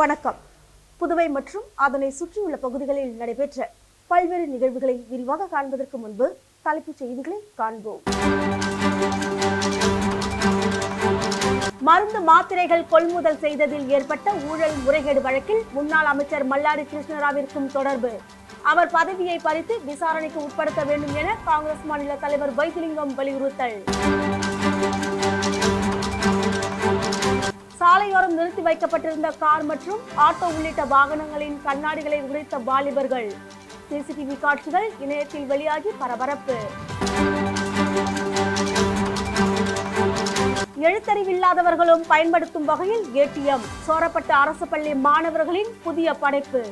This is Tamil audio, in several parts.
வணக்கம். புதுவை மற்றும் அதனை சுற்றியுள்ள பகுதிகளில் நடைபெற்ற பல்வேறு நிகழ்வுகளை விரிவாக காண்பதற்கு முன்பு தலைப்புச் செய்திகளை காண்போம். மருந்து மாத்திரைகள் கொள்முதல் செய்ததில் ஏற்பட்ட ஊழல் முறைகேடு வழக்கில் முன்னாள் அமைச்சர் மல்லாடி கிருஷ்ணராவிற்கும் தொடர்பு. அவர் பதவியை பறித்து விசாரணைக்கு உட்படுத்த வேண்டும் என காங்கிரஸ் மாநில தலைவர் வைத்திலிங்கம் வலியுறுத்தல். சாலையோரம் நிறுத்தி வைக்கப்பட்டிருந்த கார் மற்றும் ஆட்டோ உள்ளிட்ட வாகனங்களின் கண்ணாடிகளை உடைத்த வாலிபர்கள். சிசிடிவி காட்சிகள் இணையத்தில் வெளியாகி பரபரப்பு. எழுத்தறிவில்லாதவர்களும் பயன்படுத்தும் வகையில் ஏடிஎம் சோரப்பட்ட அரசு பள்ளி மாணவர்களின் புதிய படைப்பு.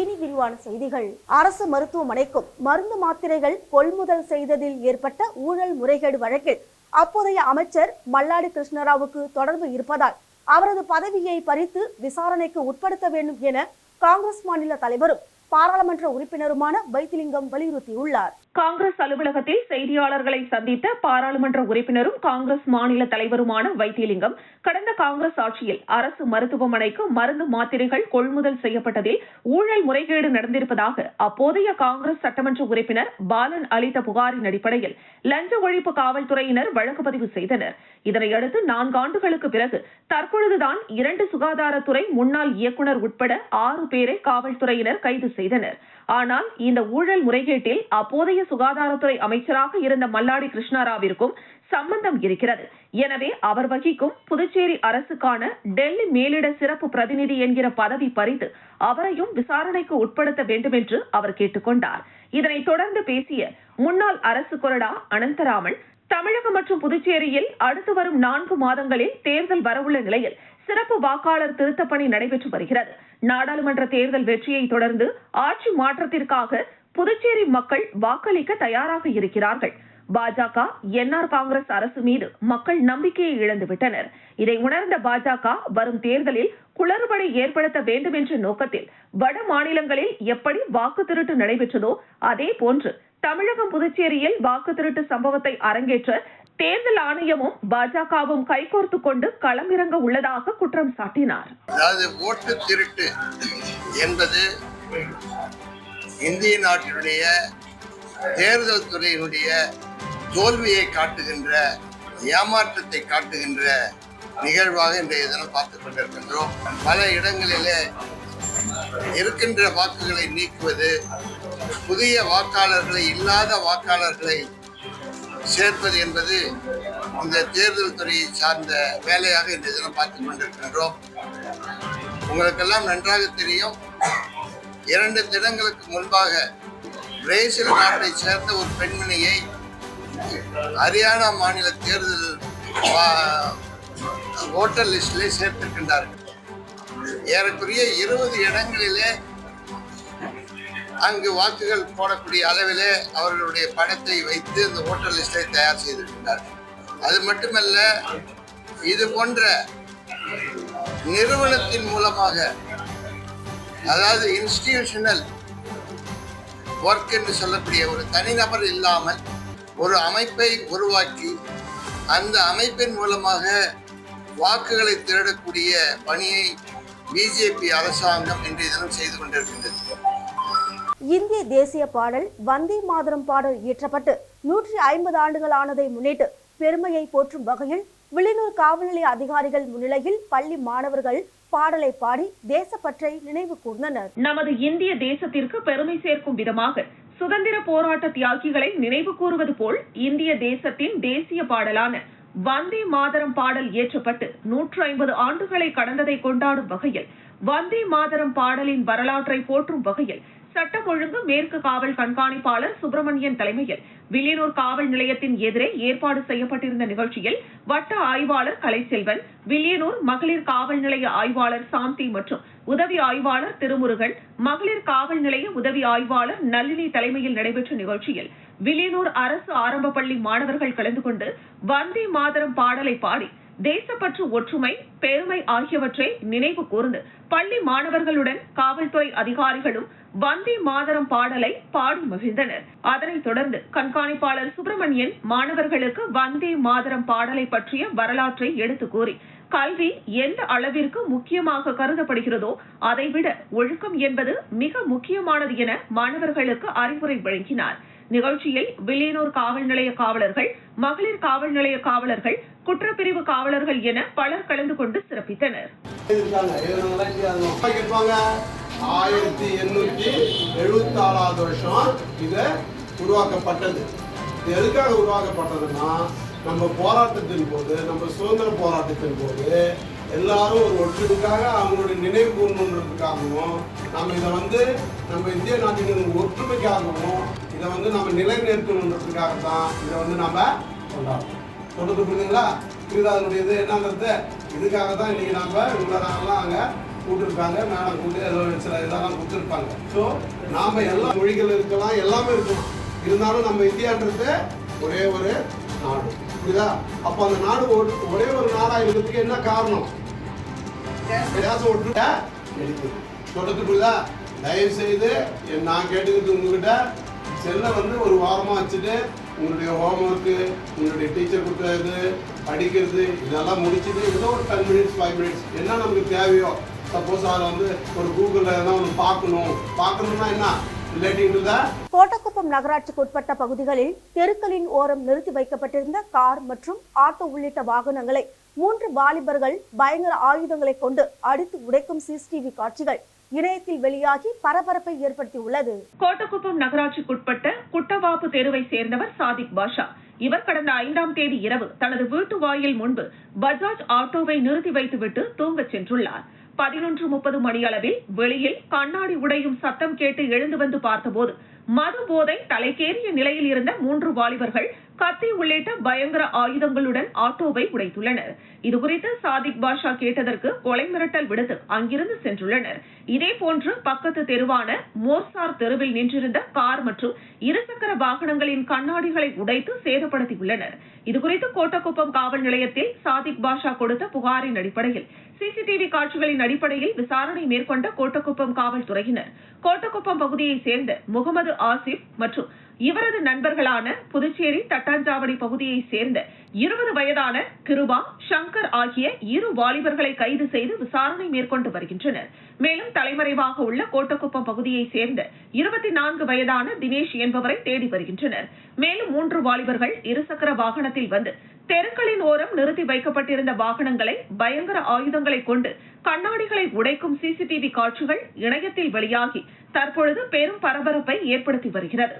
இனி விரிவான செய்திகள். அரசு மருத்துவமனைக்கும் மருந்து மாத்திரைகள் கொள்முதல் செய்ததில் ஏற்பட்ட ஊழல் முறைகேடு வழக்கில் அப்போதைய அமைச்சர் மல்லாடி கிருஷ்ணராவுக்கு தொடர்பு இருப்பதால் அவரது பதவியை பறித்து விசாரணைக்கு உட்படுத்த வேண்டும் என காங்கிரஸ் மாநில தலைவரும் பாராளுமன்ற உறுப்பினருமான வைத்திலிங்கம் வலியுறுத்தியுள்ளார். காங்கிரஸ் அலுவலகத்தில் செய்தியாளர்களை சந்தித்த பாராளுமன்ற உறுப்பினரும் காங்கிரஸ் மாநில தலைவருமான வைத்தியலிங்கம் கடந்த காங்கிரஸ் ஆட்சியில் அரசு மருத்துவமனைக்கு மருந்து மாத்திரைகள் கொள்முதல் செய்யப்பட்டதில் ஊழல் முறைகேடு நடந்திருப்பதாக அப்போதைய காங்கிரஸ் சட்டமன்ற உறுப்பினர் பாலன் அளித்த புகாரின் அடிப்படையில் லஞ்ச ஒழிப்பு காவல்துறையினர் வழக்கு பதிவு செய்தனர். இதனையடுத்து நான்காண்டுகளுக்கு பிறகு தற்பொழுதுதான் இரண்டு சுகாதாரத்துறை முன்னாள் இயக்குநர் உட்பட ஆறு பேரை காவல்துறையினர் கைது செய்தனர். ஆனால் இந்த ஊழல் முறைகேட்டில் அப்போதைய சுகாதாரத்துறை அமைச்சராக இருந்த மல்லாடி கிருஷ்ணாராவிற்கும் சம்பந்தம் இருக்கிறது. எனவே அவர் வகிக்கும் புதுச்சேரி அரசுக்கான டெல்லி மேலிட சிறப்பு பிரதிநிதி என்கிற பதவி பறித்து அவரையும் விசாரணைக்கு உட்படுத்த வேண்டும் என்று அவர் கேட்டுக்கொண்டார். இதனைத் தொடர்ந்து பேசிய முன்னாள் அரசு கொறடா அனந்தராமன் தமிழகம் மற்றும் புதுச்சேரியில் அடுத்து வரும் நான்கு மாதங்களில் தேர்தல் வரவுள்ள நிலையில் சிறப்பு வாக்காளர் திருத்தப் பணி நடைபெற்று வருகிறது. நாடாளுமன்ற தேர்தல் வெற்றியை தொடர்ந்து ஆட்சி மாற்றத்திற்காக புதுச்சேரி மக்கள் வாக்களிக்க தயாராக இருக்கிறார்கள். பாஜக என்ஆர் காங்கிரஸ் அரசு மீது மக்கள் நம்பிக்கையை இழந்துவிட்டனர் இதை உணர்ந்த பாஜக வரும் தேர்தலில் குளறுபடி ஏற்படுத்த வேண்டும் என்ற நோக்கத்தில் வட மாநிலங்களில் எப்படி வாக்கு திருட்டு நடைபெற்றதோ அதே போன்று தமிழகம் புதுச்சேரியில் வாக்கு திருட்டு சம்பவத்தை அரங்கேற்ற தேர்தல் ஆணையமும் பாஜகவும் கைகோர்த்து கொண்டு களமிறங்க உள்ளதாக குற்றம் சாட்டினார். அதாவது ஓட்டு திருட்டு என்பது இந்திய நாட்டினுடைய தேர்தல் துறையினுடைய தோல்வியை காட்டுகின்ற ஏமாற்றத்தை காட்டுகின்ற நிகழ்வாக இன்றைய தினம் பார்த்து கொண்டிருக்கின்றோம். பல இடங்களிலே இருக்கின்ற வாக்குகளை நீக்குவது புதிய வாக்காளர்களை இல்லாத வாக்காளர்களை சேர்ப்பது என்பது இந்த தேர்தல் துறையை சார்ந்த வேலையாக இன்றைய தினம் பார்த்துக் கொண்டிருக்கின்றோம். உங்களுக்கெல்லாம் நன்றாக தெரியும். இரண்டு தினங்களுக்கு முன்பாக பிரேசில் நாட்டை சேர்ந்த ஒரு பெண்மணியை ஹரியானா மாநில தேர்தல் வா- ஓட்டர் லிஸ்டிலே சேர்த்திருக்கின்றார்கள் ஏறக்குறைய இருபது இடங்களிலே அங்கு வாக்குகள் போடக்கூடிய அளவிலே அவர்களுடைய படத்தை வைத்து அந்த ஓட்டர் லிஸ்டை தயார் செய்திருக்கின்றார்கள் அது மட்டுமல்ல இது போன்ற நிறுவனத்தின் மூலமாக அதாவது இன்ஸ்டிடியூஷனல் ஒர்க் என்று சொல்லக்கூடிய ஒரு தனிநபர் இல்லாமல் ஒரு அமைப்பை உருவாக்கி அந்த அமைப்பின் மூலமாக வாக்குகளை திருடக்கூடிய பணியை பிஜேபி அரசாங்கம் இன்றைய தினம் செய்து கொண்டிருக்கின்றது. இந்திய தேசிய பாடல் வந்தே மாதரம் பாடல் இயற்றப்பட்டு நூற்றி ஐம்பது ஆண்டுகள் ஆனதை முன்னிட்டு பெருமையை போற்றும் வகையில் வில்லியனூர் காவல் நிலைய அதிகாரிகள் முன்னிலையில் பள்ளி மாணவர்கள் பாடலை பாடி தேசப்பற்றை நினைவு கூர்ந்தனர். நமது இந்திய தேசத்திற்கு பெருமை சேர்க்கும் விதமாக சுதந்திர போராட்ட தியாகிகளை நினைவு கூறுவது போல் இந்திய தேசத்தின் தேசிய பாடலான வந்தே மாதரம் பாடல் இயற்றப்பட்டு நூற்று ஐம்பது ஆண்டுகளை கடந்ததை கொண்டாடும் வகையில் வந்தே மாதரம் பாடலின் வரலாற்றை போற்றும் வகையில் சட்டம் ஒழுங்கு மேற்கு காவல் கண்காணிப்பாளர் சுப்பிரமணியன் தலைமையில் வில்லியனூர் காவல் நிலையத்தின் எதிரே ஏற்பாடு செய்யப்பட்டிருந்த நிகழ்ச்சியில் வட்ட ஆய்வாளர் கலைச்செல்வன் வில்லியனூர் மகளிர் காவல் நிலைய ஆய்வாளர் சாந்தி மற்றும் உதவி ஆய்வாளர் திருமுருகன் மகளிர் காவல் நிலைய உதவி ஆய்வாளர் நளினி தலைமையில் நடைபெற்ற நிகழ்ச்சியில் வில்லியனூர் அரசு ஆரம்ப பள்ளி மாணவர்கள் கலந்து கொண்டு வந்தே மாதரம் பாடலை பாடி தேசப்பற்று ஒற்றுமை பெருமை ஆகியவற்றை நினைவு கூர்ந்து பள்ளி மாணவர்களுடன் காவல்துறை அதிகாரிகளும் வந்தே மாதரம் பாடலை பாடி மகிழ்ந்தனர். அதனைத் தொடர்ந்து கண்காணிப்பாளர் சுப்பிரமணியன் மாணவர்களுக்கு வந்தே மாதரம் பாடலை பற்றிய வரலாற்றை எடுத்து கூறி கல்வி எந்த அளவிற்கு முக்கியமாக கருதப்படுகிறதோ அதைவிட ஒழுக்கம் என்பது மிக முக்கியமானது என மாணவர்களுக்கு அறிவுரை வழங்கினார். நிகழ்ச்சியில் வில்லியனூர் காவல் நிலைய காவலர்கள் மகளிர் காவல் நிலைய காவலர்கள் குற்றப்பிரிவு காவலர்கள் என பலர் கலந்து கொண்டு சிறப்பித்தனர். அது ஆயிரத்தி எண்ணூற்றி எழுபத்தாறாவது வருஷம் இதை உருவாக்கப்பட்டது. இது எதுக்காக உருவாக்கப்பட்டதுன்னா நம்ம போராட்டத்தின் போது நம்ம சுதந்திர போராட்டத்தின் போது எல்லாரும் ஒரு ஒற்றுமைக்காக அவங்களுடைய நினைவு கூர்ணுன்றதுக்காகவும் நம்ம இதை வந்து நம்ம இந்திய நாட்டின் ஒற்றுமைக்காகவும் இதை வந்து நம்ம நிலைநிறுத்தணுன்றதுக்காக தான் இதை வந்து நம்ம கொண்டாடுறோம். சொல்றது புரியுதுங்களா புரியுதா அதனுடைய இது என்னங்கிறது இதுக்காக தான் இன்னைக்கு நாம உங்களை அங்கே கூட்டிருப்பாங்க மேடம் கூட்டு ஏதோ சில இதெல்லாம் கொடுத்துருப்பாங்க. ஸோ நாம எல்லா மொழிகள் இருக்கலாம் எல்லாமே இருக்கலாம். இருந்தாலும் நம்ம இந்தியான்றது ஒரே ஒரு நாடு. புரியுதா? அப்போ அந்த நாடு ஒரு- ஒரே ஒரு நாடாக இருக்கிறதுக்கு என்ன காரணம்? வித்தியாசம் ஒற்றுமை இருக்குது சொல்றது புரியுதா? தயவு செய்து நான் கேட்டுக்கிறது உங்ககிட்ட செல்லை வந்து ஒரு வாரமாக வச்சுட்டு உங்களுடைய ஹோம் ஒர்க்கு உங்களுடைய டீச்சர் கொடுக்குறது படிக்கிறது இதெல்லாம் முடிச்சுட்டு ஏதோ ஒரு டென் மினிட்ஸ் ஃபைவ் மினிட்ஸ் என்ன நமக்கு தேவையோ சப்போஸ் அதில் வந்து ஒரு கூகுளில் எதனா ஒன்று பார்க்கணும். பார்க்கணும்னா என்ன? ரிலேட்டிங் டு கோட்டக்குப்பம் நகராட்சிக்கு உட்பட்ட பகுதிகளில் தெருக்களின் ஓரம் நிறுத்தி வைக்கப்பட்டிருந்த கார் மற்றும் ஆட்டோ உள்ளிட்ட வாகனங்களை மூன்று வாலிபர்கள் பயங்கர ஆயுதங்களை கொண்டு அடித்து உடைக்கும் சிசிடிவி காட்சிகள். இணையத்தில் வெளியாகி பரபரப்பை ஏற்படுத்தியுள்ளது. கோட்டக்குப்பம் நகராட்சிக்குட்பட்ட குட்டவாப்பு தெருவை சேர்ந்தவர் சாதிக் பாஷா. இவர் கடந்த ஐந்தாம் தேதி இரவு தனது வீட்டு வாயில் முன்பு பஜாஜ் ஆட்டோவை நிறுத்தி வைத்துவிட்டு தூங்கச் சென்றுள்ளார். பதினொன்று முப்பது மணியளவில் வெளியில் கண்ணாடி உடையும் சத்தம் கேட்டு எழுந்து வந்து பார்த்தபோது மது போதை தலைக்கேறிய நிலையில் இருந்த மூன்று வாலிபர்கள் கத்தி உள்ளிட்ட பயங்கர ஆயுதங்களுடன் ஆட்டோவை உடைத்துள்ளனர். இதுகுறித்து சாதிக் பாஷா கேட்டதற்கு கொலை மிரட்டல் விடுத்து அங்கிருந்து சென்றுள்ளனர். இதேபோன்று பக்கத்து தெருவான மோர்சார் தெருவில் நின்றிருந்த கார் மற்றும் இருசக்கர வாகனங்களின் கண்ணாடிகளை உடைத்து சேதப்படுத்தியுள்ளனர். இதுகுறித்து கோட்டக்குப்பம் காவல் நிலையத்தில் சாதிக் பாஷா கொடுத்த புகாரின் அடிப்படையில் சிசிடிவி காட்சிகளின் அடிப்படையில் விசாரணை மேற்கொண்ட கோட்டக்குப்பம் காவல்துறையினர். கோட்டக்குப்பம் பகுதியைச் சேர்ந்த முகமது ஆசிப் மற்றும் இவரது நண்பர்களான புதுச்சேரி தட்டாஞ்சாவடி பகுதியை சேர்ந்த இருபது வயதான கிருபா சங்கர் ஆகிய இரு வாலிபர்களை கைது செய்து விசாரணை மேற்கொண்டு வருகின்றனர். மேலும் தலைமறைவாக உள்ள கோட்டக்குப்பம் பகுதியை சேர்ந்த இருபத்தி நான்கு வயதான தினேஷ் என்பவரை தேடி வருகின்றனர். மேலும் மூன்று வாலிபர்கள் இருசக்கர வாகனத்தில் வந்து தெருக்களின் ஓரம் நிறுத்தி வைக்கப்பட்டிருந்த வாகனங்களை பயங்கர ஆயுதங்களை கொண்டு கண்ணாடிகளை உடைக்கும் சிசிடிவி காட்சிகள் இணையத்தில் வெளியாகி தற்பொழுது பெரும் பரபரப்பை ஏற்படுத்தி வருகிறது.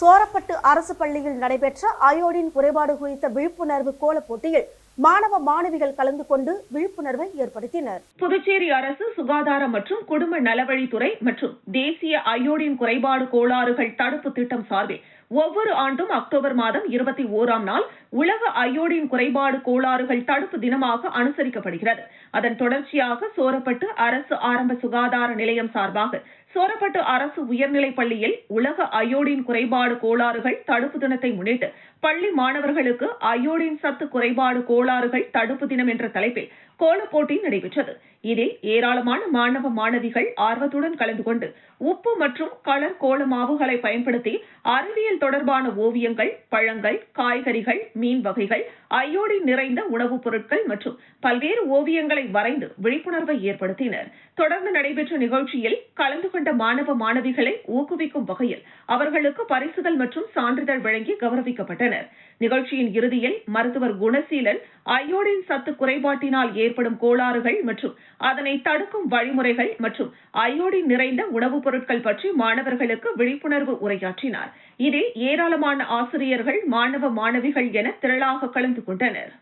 சோரப்பட்டு அரசு பள்ளியில் நடைபெற்ற அயோடின் குறைபாடு குறித்த விழிப்புணர்வு கோலப் போட்டியில் மாணவ மாணவிகள் கலந்து கொண்டு விழிப்புணர்வை ஏற்படுத்தினர். புதுச்சேரி அரசு சுகாதாரம் மற்றும் குடும்ப நலவழித்துறை மற்றும் தேசிய அயோடின் குறைபாடு கோளாறுகள் தடுப்பு திட்டம் சார்பில் ஒவ்வொரு ஆண்டும் அக்டோபர் மாதம் இருபத்தி ஓராம் நாள் உலக அயோடின் குறைபாடு கோளாறுகள் தடுப்பு தினமாக அனுசரிக்கப்படுகிறது. அதன் தொடர்ச்சியாக சோரப்பட்டு அரசு ஆரம்ப சுகாதார நிலையம் சார்பாக சோரப்பட்டு அரசு உயர்நிலைப் பள்ளியில் உலக அயோடின் குறைபாடு கோளாறுகள் தடுப்பு தினத்தை முன்னிட்டு பள்ளி மாணவர்களுக்கு அயோடின் சத்து குறைபாடு கோளாறுகள் தடுப்பு தினம் என்ற தலைப்பில் கோலப்போட்டி நடைபெற்றது. இதில் ஏராளமான மாணவ மாணவிகள் ஆர்வத்துடன் கலந்து கொண்டு உப்பு மற்றும் கலர் கோல மாவுகளை பயன்படுத்தி அறிவியல் தொடர்பான ஓவியங்கள் பழங்கள் காய்கறிகள் மீன் வகைகள் அயோடின் நிறைந்த உணவுப் பொருட்கள் மற்றும் பல்வேறு ஓவியங்களை வரைந்து விழிப்புணர்வை ஏற்படுத்தினர். தொடர்ந்து நடைபெற்ற நிகழ்ச்சியில் கலந்து கொண்ட மாணவ மாணவிகளை ஊக்குவிக்கும் வகையில் அவர்களுக்கு பரிசுகள் மற்றும் சான்றிதழ் வழங்கி கௌரவிக்கப்பட்டனர். நிகழ்ச்சியின் இறுதியில் மருத்துவர் குணசீலன் அயோடின் சத்து குறைபாட்டினால் ஏற்படும் கோளாறுகள் மற்றும் அதனை தடுக்கும் வழிமுறைகள் மற்றும் அயோடின் நிறைந்த உணவுப் பொருட்கள் பற்றி மாணவர்களுக்கு விழிப்புணர்வு உரையாற்றினார். இதில் ஏராளமான ஆசிரியர்கள் மாணவ மாணவிகள் என திரளாக கலந்து கொண்டனர்.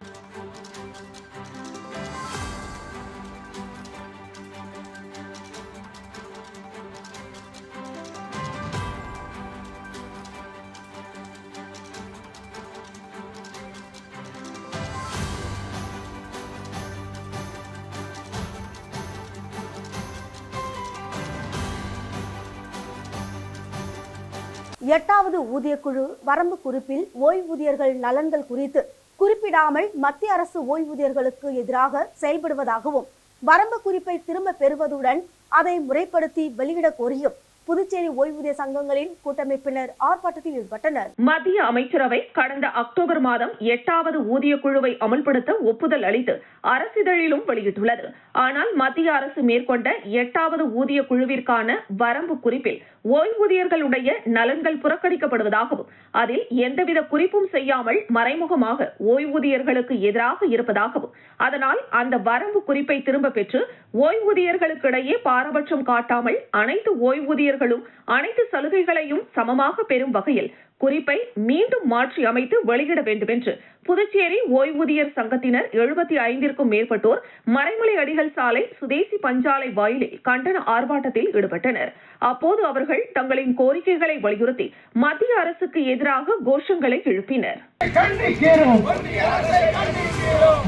எட்டாவது ஊதியக்குழு வரம்பு குறிப்பில் ஓய்வூதியர்கள் நலன்கள் குறித்து குறிப்பிடாமல் மத்திய அரசு ஓய்வூதியர்களுக்கு எதிராக செயல்படுவதாகவும் வரம்பு குறிப்பை திரும்ப பெறுவதுடன் அதை முறைப்படுத்தி வெளியிட கோரியும் புதுச்சேரி ஓய்வூதிய சங்கங்களின் கூட்டமைப்பினர் ஆர்ப்பாட்டத்தில் ஈடுபட்டனர். மத்திய அமைச்சரவை கடந்த அக்டோபர் மாதம் எட்டாவது ஊதிய குழுவை அமல்படுத்த ஒப்புதல் அளித்து அரசிதழிலும் வெளியிட்டுள்ளது. ஆனால் மத்திய அரசு மேற்கொண்ட எட்டாவது ஊதிய குழுவிற்கான வரம்பு குறிப்பில் ஓய்வூதியர்களுடைய நலன்கள் புறக்கணிக்கப்படுவதாகவும் அதில் எந்தவித குறிப்பும் செய்யாமல் மறைமுகமாக ஓய்வூதியர்களுக்கு எதிராக இருப்பதாகவும் அதனால் அந்த வரம்பு குறிப்பை திரும்ப பெற்று ஓய்வூதியர்களுக்கிடையே பாரபட்சம் காட்டாமல் அனைத்து ஓய்வூதியர்களும் அனைத்து சலுகைகளையும் சமமாக பெறும் வகையில் குறிப்பை மீண்டும் மாற்றி அமைத்து வெளியிட வேண்டும் என்று புதுச்சேரி ஓய்வூதியர் சங்கத்தினர் எழுபத்தி ஐந்திற்கும் மேற்பட்டோர் மறைமலை அடிகள் சாலை சுதேசி பஞ்சாலை வாயிலில் கண்டன ஆர்ப்பாட்டத்தில் ஈடுபட்டனர். அப்போது அவர்கள் தங்களின் கோரிக்கைகளை வலியுறுத்தி மத்திய அரசுக்கு எதிராக கோஷங்களை எழுப்பினர்.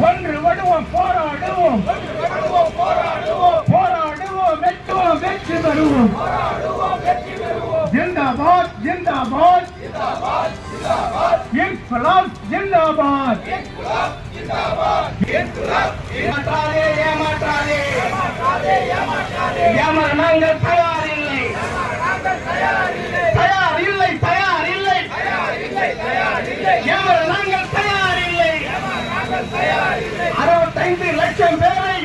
ஒன்று வடுவோம் போராடுவோம். போராடுவோம் வெட்டுவோம் வெற்றி பெறுவோம் ஜிந்தாபாத் ஜிந்தாபாத். இன்குலாப் ஜிந்தாபாத். ஏமாற்றாதே ஏமாற்றாதே. ஏமாற நாங்கள் தயார் இல்லை தயார் இல்லை தயார் இல்லை ஏமாற நாங்கள் தயார் இல்லை அறுபத்தைந்து லட்சம் பேரை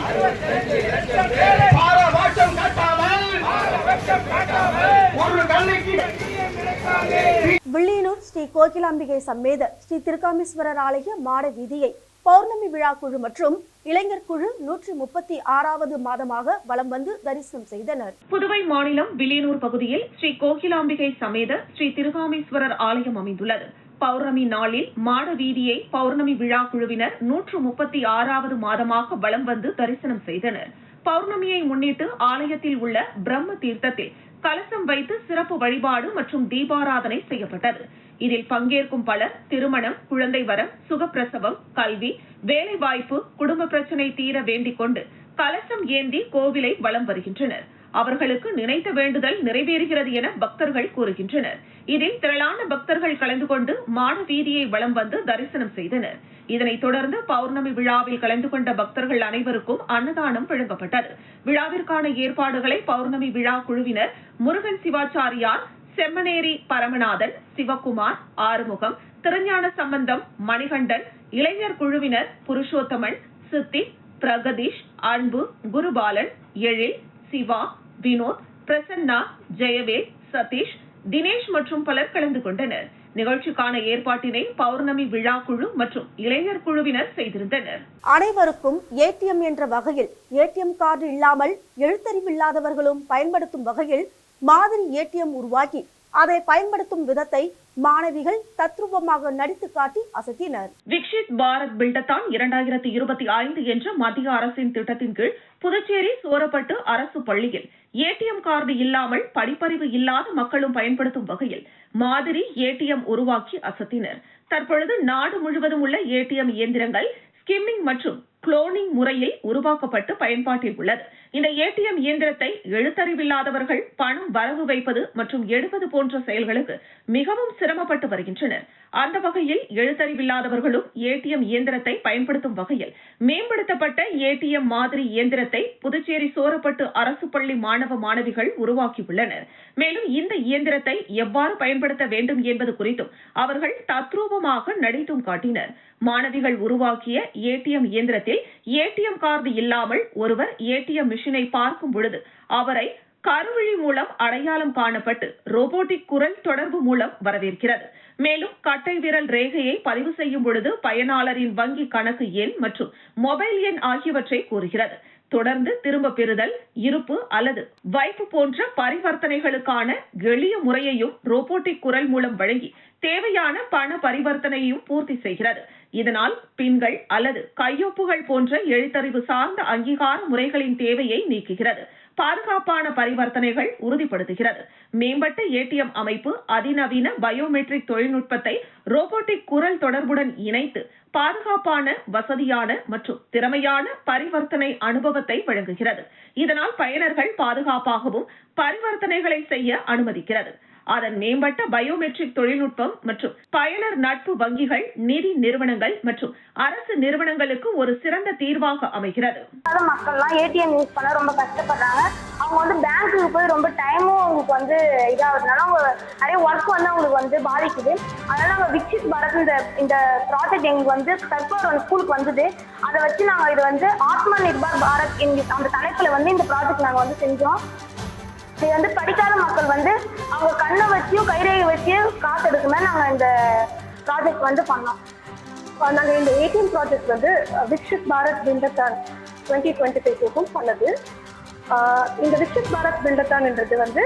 வில்லியனூர் ஸ்ரீ கோகிலாம்பிகை சம்மேத ஸ்ரீ திருக்காமீஸ்வரர் ஆலய மாட வீதியை பௌர்ணமி விழா குழு மற்றும் இளைஞர் குழு நூற்றி முப்பத்தி ஆறாவது மாதமாக வலம் வந்து தரிசனம் செய்தனர். புதுவை மாநிலம் வில்லியனூர் பகுதியில் ஸ்ரீ கோகிலாம்பிகை சமேத ஸ்ரீ திருகாமேஸ்வரர் ஆலயம் அமைந்துள்ளது. பௌர்ணமி நாளில் மாட வீதியை பௌர்ணமி விழா குழுவினர் நூற்று முப்பத்தி ஆறாவது மாதமாக வலம் வந்து தரிசனம் செய்தனர். பௌர்ணமியை முன்னிட்டு ஆலயத்தில் உள்ள பிரம்ம தீர்த்தத்தில் கலசம் வைத்து சிறப்பு வழிபாடு மற்றும் தீபாராதனை செய்யப்பட்டது. இதில் பங்கேற்கும் பலர் திருமணம் குழந்தை வரம் சுகப்பிரசவம் கல்வி வேலைவாய்ப்பு குடும்ப பிரச்சனை தீர வேண்டிக் கொண்டு கலசம் ஏந்தி கோவிலை வலம் வருகின்றனர். அவர்களுக்கு நினைத்த வேண்டுதல் நிறைவேறுகிறது என பக்தர்கள் கூறுகின்றனர். இதில் திரளான பக்தர்கள் கலந்து கொண்டு மாட வீதியை வலம் வந்து தரிசனம் செய்தனர். இதனைத் தொடர்ந்து பௌர்ணமி விழாவில் கலந்து கொண்ட பக்தர்கள் அனைவருக்கும் அன்னதானம் வழங்கப்பட்டது. விழாவிற்கான ஏற்பாடுகளை பௌர்ணமி விழா குழுவினர் முருகன் சிவாச்சாரியார் செம்மனேரி பரமநாதன் சிவகுமார் ஆறுமுகம் திருஞான சம்பந்தம் மணிகண்டன் இளைஞர் குழுவினர் புருஷோத்தமன் சித்தி பிரகதீஷ் அன்பு குருபாலன் எழில் சிவா வினோத் பிரசன்னா ஜெயவேல் சதீஷ் தினேஷ் மற்றும் பலர் கலந்து கொண்டனர். நிகழ்ச்சிக்கான ஏற்பாட்டினை பௌர்ணமி விழா குழு மற்றும் இளைஞர் குழுவினர் செய்திருந்தனர். அனைவருக்கும் ஏடிஎம் என்ற வகையில் ஏடிஎம் கார்டு இல்லாமல் எழுத்தறிவில்லாதவர்களும் பயன்படுத்தும் வகையில் மாதிரி ஏடிஎம் உருவாக்கி அதை பயன்படுத்தும் விதத்தை மாணவிகள் தத்ரூபமாக நடித்து காட்டி அசத்தினர். விக்ஷித் பாரத் பில்டத்தான் இரண்டாயிரத்தி இருபத்தி ஐந்து என்ற மத்திய அரசின் திட்டத்தின் கீழ் புதுச்சேரி சோரப்பட்டு அரசு பள்ளியில் ஏடிஎம் கார்டு இல்லாமல் படிப்பறிவு இல்லாத மக்களும் பயன்படுத்தும் வகையில் மாதிரி ஏடிஎம் உருவாக்கி அசத்தினர். தற்பொழுது நாடு முழுவதும் உள்ள ஏடிஎம் இயந்திரங்கள் ஸ்கிம்மிங் மற்றும் குளோனிங் முறையில் உருவாக்கப்பட்டு பயன்பாட்டில் உள்ளது. இந்த ஏடிஎம் இயந்திரத்தை எழுத்தறிவில்லாதவர்கள் பணம் வரவு வைப்பது மற்றும் எடுப்பது போன்ற செயல்களுக்கு மிகவும் சிரமப்பட்டு வருகின்றனர். அந்த வகையில் எழுத்தறிவில்லாதவர்களும் ஏடிஎம் இயந்திரத்தை பயன்படுத்தும் வகையில் மேம்படுத்தப்பட்ட ஏடிஎம் மாதிரி இயந்திரத்தை புதுச்சேரி சோரப்பட்டு அரசு பள்ளி மாணவ மாணவிகள் உருவாக்கியுள்ளனர். மேலும் இந்த இயந்திரத்தை எவ்வாறு பயன்படுத்த வேண்டும் என்பது குறித்தும் அவர்கள் தத்ரூபமாக நடித்தும் காட்டினர். மாணவிகள் உருவாக்கிய ஏடிஎம் இயந்திரத்தில் பகுதியில் ஏடிஎம் கார்டு இல்லாமல் ஒருவர் ஏடிஎம் மிஷினை பார்க்கும் பொழுது அவரை கருவிழி மூலம் அடையாளம் காணப்பட்டு ரோபோட்டிக் குரல் தொடர்பு மூலம் வரவேற்கிறது. மேலும் கட்டை விரல் ரேகையை பதிவு செய்யும் பொழுது பயனாளரின் வங்கி கணக்கு எண் மற்றும் மொபைல் எண் ஆகியவற்றை கூறுகிறது. தொடர்ந்து திரும்ப பெறுதல் இருப்பு அல்லது வைப்பு போன்ற பரிவர்த்தனைகளுக்கான எளிய முறையையும் ரோபோட்டிக் குரல் மூலம் வழங்கி தேவையான பண பரிவர்த்தனையையும் பூர்த்தி செய்கிறது. இதனால் பின்கள் அல்லது கையொப்புகள் போன்ற எழுத்தறிவு சார்ந்த அங்கீகார முறைகளின் தேவையை நீக்குகிறது. பாதுகாப்பான பரிவர்த்தனைகள் உறுதிப்படுத்துகிறது. மேம்பட்ட ஏடிஎம் அமைப்பு அதிநவீன பயோமெட்ரிக் தொழில்நுட்பத்தை ரோபோட்டிக் குரல் தொடர்புடன் இணைத்து பாதுகாப்பான வசதியான மற்றும் திறமையான பரிவர்த்தனை அனுபவத்தை வழங்குகிறது. இதனால் பயனர்கள் பாதுகாப்பாகவும் பரிவர்த்தனைகளை செய்ய அனுமதிக்கிறது. அதன் மேம்பட்ட பயோமெட்ரிக் தொழில்நுட்பம் மற்றும் பயனர் நட்பு வங்கிகள் நிதி நிறுவனங்கள் மற்றும் அரசு நிறுவனங்களுக்கு ஒரு சிறந்த தீர்வாக அமைகிறது. மக்கள்லாம் ஏடிஎம் யூஸ் பண்ண ரொம்ப கஷ்டப்படுறாங்க. அவங்க வந்து பேங்க்குக்கு போய் ரொம்ப டைமும் அவங்களுக்கு வந்து இதாகிறதுனால அவங்க நிறைய ஒர்க் வந்து அவங்களுக்கு வந்து பாதிக்குது. அதனால நாங்கள் விக்சித் பாரத் இந்த இந்த ப்ராஜெக்ட் எங்களுக்கு வந்து தற்போது வந்து ஸ்கூலுக்கு வந்தது. அதை வச்சு நாங்கள் இது வந்து ஆத்ம நிர்பார் பாரத் எங்களுக்கு அந்த தலைப்பில் வந்து இந்த ப்ராஜெக்ட் நாங்கள் வந்து செஞ்சோம். இது வந்து படிக்காத மக்கள் வந்து அவங்க கண்ணை வச்சியும் கைரேகை வச்சியும் காசு எடுக்குமே நாங்கள் இந்த ப்ராஜெக்ட் வந்து பண்ணோம். நாங்கள் இந்த ஏடிஎம் ப்ராஜெக்ட் வந்து Viksit Bharat buildathon twenty twenty ஃபைவ்க்கும் பண்ணது. இந்த விக்ஷித் பாரத் பிண்டத்தான்ன்றது வந்து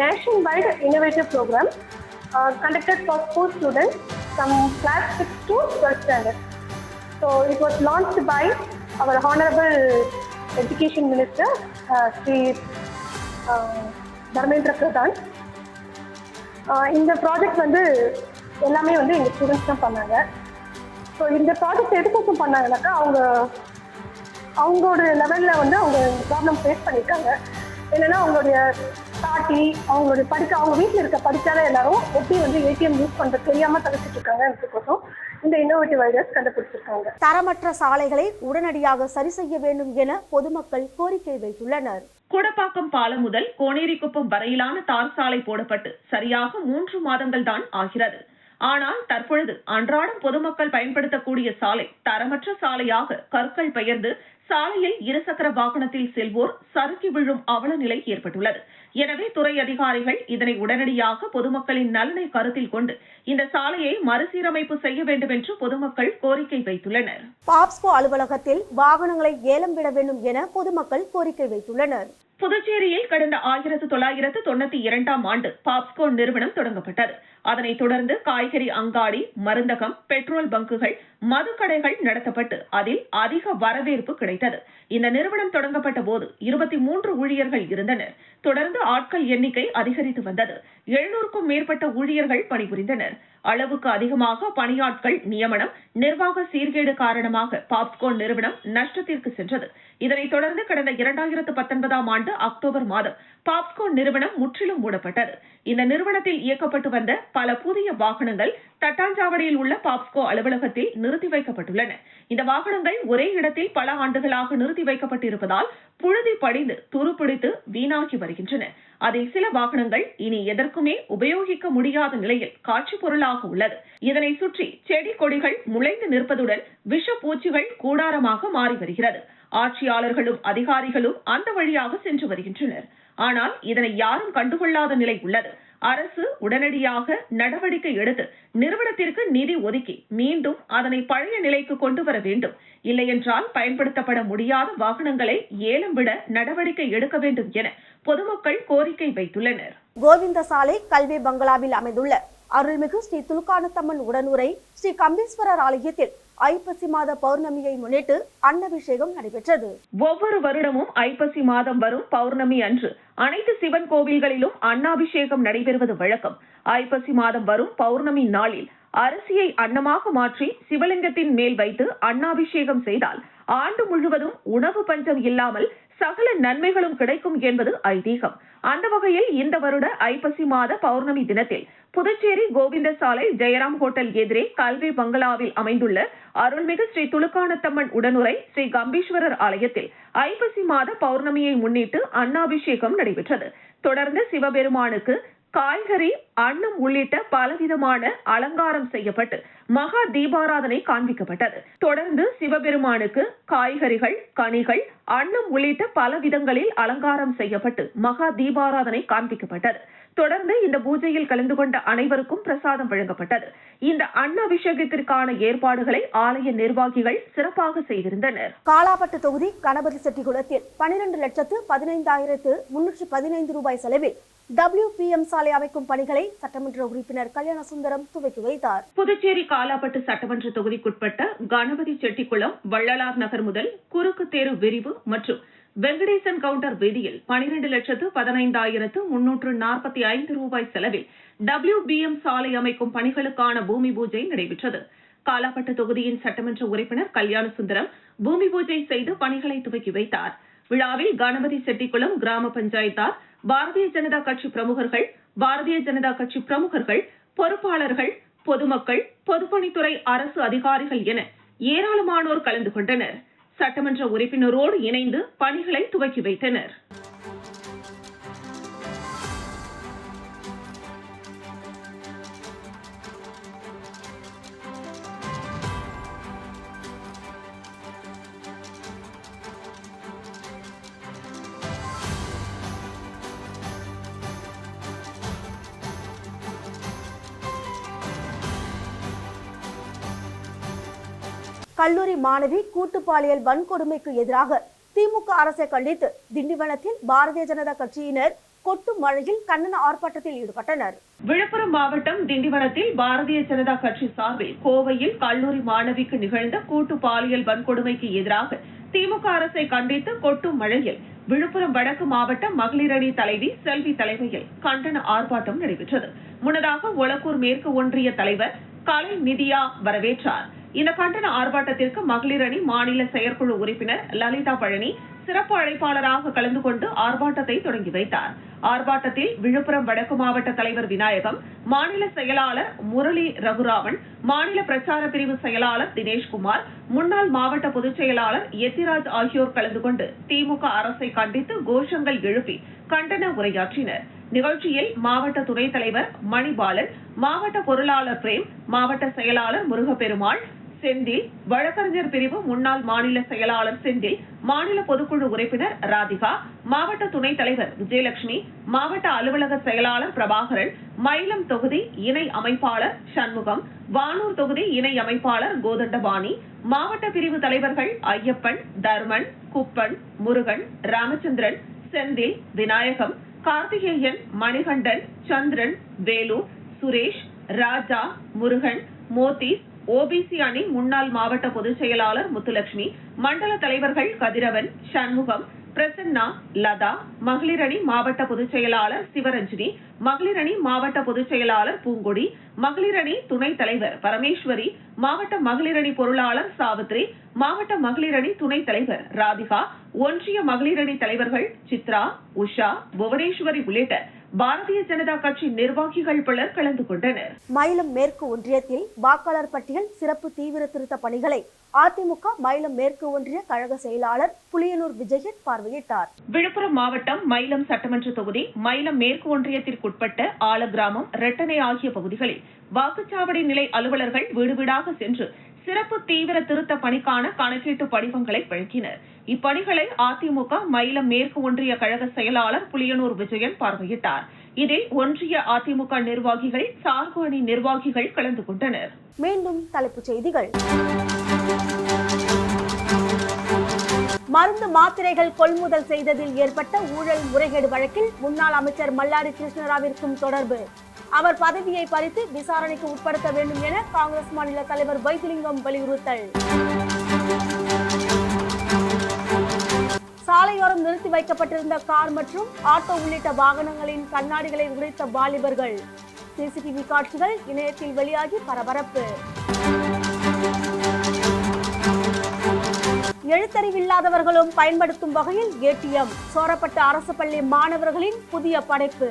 nationwide innovative programme conducted for school students from class six to twelfth standard so it was launched by our honourable education minister Shri Dharmendra Pradhan. இந்த ப்ராஜெக்ட் வந்து எல்லாமே வந்து எங்கள் ஸ்டூடெண்ட்ஸ் தான் பண்ணாங்க. ஸோ இந்த ப்ராஜெக்ட் எதுக்கோசம் பண்ணாங்கனாக்கா அவங்க அவங்களோட லெவலில் வந்து அவங்க இந்த ப்ராப்ளம் ஃபேஸ் பண்ணியிருக்காங்க. என்னென்னா அவங்களுடைய பாட்டி அவங்களுடைய படிக்க அவங்க வீட்டில் இருக்க படிக்காத எல்லாரும் எப்படி வந்து ஏடிஎம் யூஸ் பண்ணுறது தெரியாமல் தவிச்சிட்டு இருக்காங்கன்றதுக்கோசம் இந்த இன்னோவேட்டிவ் ஐடியாஸ் கண்டுபிடிச்சிருக்காங்க. தரமற்ற சாலைகளை உடனடியாக சரி செய்ய வேண்டும் என பொதுமக்கள் கோரிக்கை வைத்துள்ளனர். குடப்பாக்கம் பாலம் முதல் கோனேரிக்குப்பம் வரையிலான தார் சாலை போடப்பட்டு சரியாக மூன்று மாதங்கள் தான் ஆகிறது. ஆனால் தற்பொழுது அன்றாடம் பொதுமக்கள் பயன்படுத்தக்கூடிய சாலை தரமற்ற சாலையாக கற்கள் பெயர்ந்து சாலையில் இருசக்கர வாகனத்தில் செல்வோர் சறுக்கி விழும் அவல நிலை ஏற்பட்டுள்ளது. எனவே துறை அதிகாரிகள் இதனை உடனடியாக பொதுமக்களின் நலனை கருத்தில் கொண்டு இந்த சாலையை மறுசீரமைப்பு செய்ய வேண்டும் என்று பொதுமக்கள் கோரிக்கை வைத்துள்ளனர். பாப்ஸ்கோ அலுவலகத்தில் வாகனங்களை ஏலம் விட வேண்டும் என பொதுமக்கள் கோரிக்கை வைத்துள்ளனர். புதுச்சேரியில் கடந்த ஆயிரத்து தொள்ளாயிரத்து தொண்ணூத்தி இரண்டாம் ஆண்டு பாப்ஸ்கோ நிறுவனம் தொடங்கப்பட்டது. அதனைத் தொடர்ந்து காய்கறி அங்காடி மருந்தகம் பெட்ரோல் பங்குகள் மதுக்கடைகள் நடத்தப்பட்டு அதில் அதிக வரவேற்பு கிடைத்தது. இந்த நிறுவனம் தொடங்கப்பட்ட போது இருபத்தி மூன்று ஊழியர்கள் இருந்தனர். தொடர்ந்து ஆட்கள் எண்ணிக்கை அதிகரித்து வந்தது. எழுநூறுக்கும் மேற்பட்ட ஊழியர்கள் பணிபுரிந்தனர். அளவுக்கு அதிகமாக பணியாட்கள் நியமனம் நிர்வாக சீர்கேடு காரணமாக பாப்ஸ்கோன் நிறுவனம் நஷ்டத்திற்கு சென்றது. இதனைத் தொடர்ந்து கடந்த இரண்டாயிரத்து பத்தொன்பதாம் ஆண்டு அக்டோபர் மாதம் பாப்ஸ்கோ நிறுவனம் முற்றிலும் மூடப்பட்டது. இந்த நிறுவனத்தில் இயக்கப்பட்டு வந்த பல புதிய வாகனங்கள் தட்டாஞ்சாவடியில் உள்ள பாப்ஸ்கோ அலுவலகத்தில் நிறுத்தி வைக்கப்பட்டுள்ளன. இந்த வாகனங்கள் ஒரே இடத்தில் பல ஆண்டுகளாக நிறுத்தி வைக்கப்பட்டிருப்பதால் புழுதி படிந்து துருப்பிடித்து வீணாகி வருகின்றன. அதில் சில வாகனங்கள் இனி எதற்குமே உபயோகிக்க முடியாத நிலையில் காட்சி பொருளாக உள்ளது. இதனை சுற்றி செடி கொடிகள் முளைந்து நிற்பதுடன் விஷப்பூச்சிகள் கூடாரமாக மாறி வருகிறது. ஆட்சியாளர்களும் அதிகாரிகளும் அந்த வழியாக சென்று வருகின்றனர். ஆனால் இதனை யாரும் கண்டுகொள்ளாத நிலை உள்ளது. அரசு உடனடியாக நடவடிக்கை எடுத்து நிறுவனத்திற்கு நிதி ஒதுக்கி மீண்டும் அதனை பழைய நிலைக்கு கொண்டு வர வேண்டும். இல்லையென்றால் பயன்படுத்தப்பட முடியாத வாகனங்களை ஏலம் விட நடவடிக்கை எடுக்க வேண்டும் என பொதுமக்கள் கோரிக்கை வைத்துள்ளனர். கோவிந்தசாலை கல்வி பங்களாவில் அமைந்துள்ள அருள்மிகு ஸ்ரீ துல்கானத்தம்மன் உடனுரை ஸ்ரீ கம்பீஸ்வரர் ஆலயத்தில் ஐப்பசி மாத பௌர்ணமியை முன்னிட்டு அன்னபிஷேகம் நடைபெற்றது. ஒவ்வொரு வருடமும் ஐப்பசி மாதம் வரும் பௌர்ணமி அன்று அனைத்து சிவன் கோவில்களிலும் அன்னாபிஷேகம் நடைபெறுவது வழக்கம். ஐப்பசி மாதம் வரும் பௌர்ணமி நாளில் அரிசியை அன்னமாக மாற்றி சிவலிங்கத்தின் மேல் வைத்து அன்னாபிஷேகம் செய்தால் ஆண்டு முழுவதும் உணவு பஞ்சம் இல்லாமல் சகல நன்மைகளும் கிடைக்கும் என்பது ஐதீகம். அந்த வகையில் இந்த வருட ஐப்பசி மாத பௌர்ணமி தினத்தில் புதுச்சேரி கோவிந்த சாலை ஜெயராம் ஹோட்டல் எதிரே கல்வி பங்களாவில் அமைந்துள்ள அருள்மிகு ஸ்ரீ துலுக்கானத்தம்மன் உடனுரை ஸ்ரீ கம்பீஸ்வரர் ஆலயத்தில் ஐப்பசி மாத பௌர்ணமியை முன்னிட்டு அன்னாபிஷேகம் நடைபெற்றது. தொடர்ந்து சிவபெருமானுக்கு காய்கறி அன்னம் உள்ளிட்ட பலவிதமான அலங்காரம் செய்யப்பட்டு மகா தீபாராதனை காண்பிக்கப்பட்டது. தொடர்ந்து சிவபெருமானுக்கு காய்கறிகள் கனிகள் அன்னம் உள்ளிட்ட பல விதங்களில் அலங்காரம் செய்யப்பட்டு மகா தீபாராதனை காண்பிக்கப்பட்டது. தொடர்ந்து இந்த பூஜையில் கலந்து கொண்ட அனைவருக்கும் பிரசாதம் வழங்கப்பட்டது. இந்த அன்ன அபிஷேகத்திற்கான ஏற்பாடுகளை ஆலய நிர்வாகிகள் சிறப்பாக செய்திருந்தனர். காலாப்பட்டு தொகுதி கணபதி செட்டிகுளத்தில் பனிரெண்டு லட்சத்து பதினைந்தாயிரத்து முன்னூற்று பதினைந்து ரூபாய் செலவில் டபிள்யூபிஎம் சாலை அமைக்கும் பணிகளை சட்டமன்ற உறுப்பினர் கல்யாண சுந்தரம் துவக்கி வைத்தார். புதுச்சேரி காலாப்பட்டு சட்டமன்ற தொகுதிக்குட்பட்ட கணபதி செட்டிக்குளம் வள்ளலார் நகர் முதல் குறுக்கு தேரு விரிவு மற்றும் வெங்கடேசன் கவுண்டர் வீதியில் பனிரெண்டு லட்சத்து பதினைந்தாயிரத்து முன்னூற்று நாற்பத்தி ஐந்து ரூபாய் செலவில் டபிள்யூபிஎம் சாலை அமைக்கும் பணிகளுக்கான பூமி பூஜை நடைபெற்றது. காலாப்பட்டு தொகுதியின் சட்டமன்ற உறுப்பினர் கல்யாண சுந்தரம் பூமி பூஜை செய்து பணிகளை துவக்கி வைத்தார். விழாவில் கணபதி செட்டிக்குளம் கிராம பஞ்சாயத்தார் பாரதிய ஜனதா கட்சி பிரமுகர்கள் பாரதிய ஜனதா கட்சி பிரமுகர்கள் பொறுப்பாளர்கள் பொதுமக்கள் பொதுப்பணித்துறை அரசு அதிகாரிகள் என ஏராளமானோர் கலந்து கொண்டனர். சட்டமன்ற உறுப்பினரோடு இணைந்து பணிகளை துவக்கி வைத்தனர். கல்லூரி மாணவி கூட்டு பாலியல் வன்கொடுமைக்கு எதிராக திமுக அரசை கண்டித்து திண்டிவனத்தில் பாரதிய ஜனதா கட்சியினர் கொட்டு மழையில் கண்டன ஆர்ப்பாட்டத்தில் ஈடுபட்டனர். விழுப்புரம் மாவட்டம் திண்டிவனத்தில் பாரதிய ஜனதா கட்சி சார்பில் கோவையில் கல்லூரி மாணவிக்கு நிகழ்ந்த கூட்டு பாலியல் வன்கொடுமைக்கு எதிராக திமுக அரசை கண்டித்து கொட்டும் மழையில் விழுப்புரம் வடக்கு மாவட்ட மகளிர் அணி தலைவி செல்வி தலைமையில் கண்டன ஆர்ப்பாட்டம் நடைபெற்றது. முன்னதாக ஒலக்கூர் மேற்கு ஒன்றிய தலைவர் கலை நிதியா வரவேற்றார். இந்த கண்டன ஆர்ப்பாட்டத்திற்கு மகளிர் அணி மாநில செயற்குழு உறுப்பினர் லலிதா பழனி சிறப்பு அழைப்பாளராக கலந்து கொண்டு ஆர்ப்பாட்டத்தை தொடங்கி வைத்தார். ஆர்ப்பாட்டத்தில் விழுப்புரம் வடக்கு மாவட்ட தலைவர் விநாயகம் மாநில செயலாளர் முரளி ரகுராமன் மாநில பிரச்சார பிரிவு செயலாளர் தினேஷ்குமார் முன்னாள் மாவட்ட பொதுச் செயலாளர் எத்திராஜ் ஆகியோர் கலந்து கொண்டு திமுக அரசை கண்டித்து கோஷங்கள் எழுப்பி கண்டன உரையாற்றினர். நிகழ்ச்சியில் மாவட்ட துணைத் தலைவர் மணிபாலன் மாவட்ட பொருளாளர் பிரேம் மாவட்ட செயலாளர் முருகப்பெருமாள் செந்தில் வழக்கறிஞர் பிரிவு முன்னாள் மாநில செயலாளர் செந்தில் மாநில பொதுக்குழு உறுப்பினர் ராதிகா மாவட்ட துணைத் தலைவர் விஜயலட்சுமி மாவட்ட அலுவலக செயலாளர் பிரபாகரன் மயிலம் தொகுதி இணை அமைப்பாளர் சண்முகம் வானூர் தொகுதி இணை அமைப்பாளர் கோதண்டபாணி மாவட்ட பிரிவு தலைவர்கள் ஐயப்பன் தர்மன் குப்பன் முருகன் ராமச்சந்திரன் செந்தில் விநாயகம் கார்த்திகேயன் மணிகண்டன் சந்திரன் வேலு சுரேஷ் ராஜா முருகன் மோதீஸ் ஓபிசி அணி முன்னாள் மாவட்ட பொதுச் செயலாளர் முத்துலட்சுமி மண்டல தலைவர்கள் கதிரவன் சண்முகம் பிரசன்னா லதா மகளிர் அணி மாவட்ட பொதுச் செயலாளர் சிவரஞ்சினி மகளிர் அணி மாவட்ட பொதுச் செயலாளர் பூங்கொடி மகளிர் அணி துணைத் தலைவர் பரமேஸ்வரி மாவட்ட மகளிர் அணி பொருளாளர் சாவித்ரி மாவட்ட மகளிர் அணி துணைத் தலைவர் ராதிகா ஒன்றிய மகளிர் அணி தலைவர்கள் சித்ரா உஷா புவனேஸ்வரி உள்ளிட்ட பாரதிய ஜனதா கட்சி நிர்வாகிகள் பலர் கலந்து கொண்டனர். மயிலம் மேற்கு ஒன்றியத்தில் வாக்காளர் பட்டியல் சிறப்பு தீவிர திருத்த பணிகளை அதிமுக மயிலம் மேற்கு ஒன்றிய கழக செயலாளர் புலியனூர் விஜயன் பார்வையிட்டார். விழுப்புரம் மாவட்டம் மயிலம் சட்டமன்ற தொகுதி மயிலம் மேற்கு ஒன்றியத்திற்குட்பட்ட ஆலகிராமம் ரெட்டனை ஆகிய பகுதிகளில் வாக்குச்சாவடி நிலை அலுவலர்கள் வீடு வீடாக சென்று சிறப்பு தீவிர திருத்த பணிக்கான கணக்கீட்டு படிவங்களை வழங்கினர் இப்பணிகளை அதிமுக மயிலம் மேற்கு ஒன்றிய கழக செயலாளர் புலியனூர் விஜயன் பார்வையிட்டார். இதில் ஒன்றிய அதிமுக நிர்வாகிகள் சார்பு அணி நிர்வாகிகள் கலந்து கொண்டனர். மீண்டும் தலைப்புச் செய்திகள். மருந்து மாத்திரைகள் கொள்முதல் செய்ததில் ஏற்பட்ட ஊழல் முறைகேடு வழக்கில் முன்னாள் அமைச்சர் மல்லாடி கிருஷ்ணராவிற்கும் தொடர்பு. அவர் பதவியை பறித்து விசாரணைக்கு உட்படுத்த வேண்டும் என காங்கிரஸ் மாநில தலைவர் வைத்திலிங்கம் வலியுறுத்தல். சாலையோரம் நிறுத்தி வைக்கப்பட்டிருந்த கார் மற்றும் ஆட்டோ உள்ளிட்ட வாகனங்களின் கண்ணாடிகளை உடைத்த வாலிபர்கள். சிசிடிவி காட்சிகள் இணையத்தில் வெளியாகி பரபரப்பு. எழுத்தறிவில்லாதவர்களும் பயன்படுத்தும் வகையில் ஏடிஎம் சோரப்பட்ட அரசு பள்ளி மாணவர்களின் புதிய படைப்பு.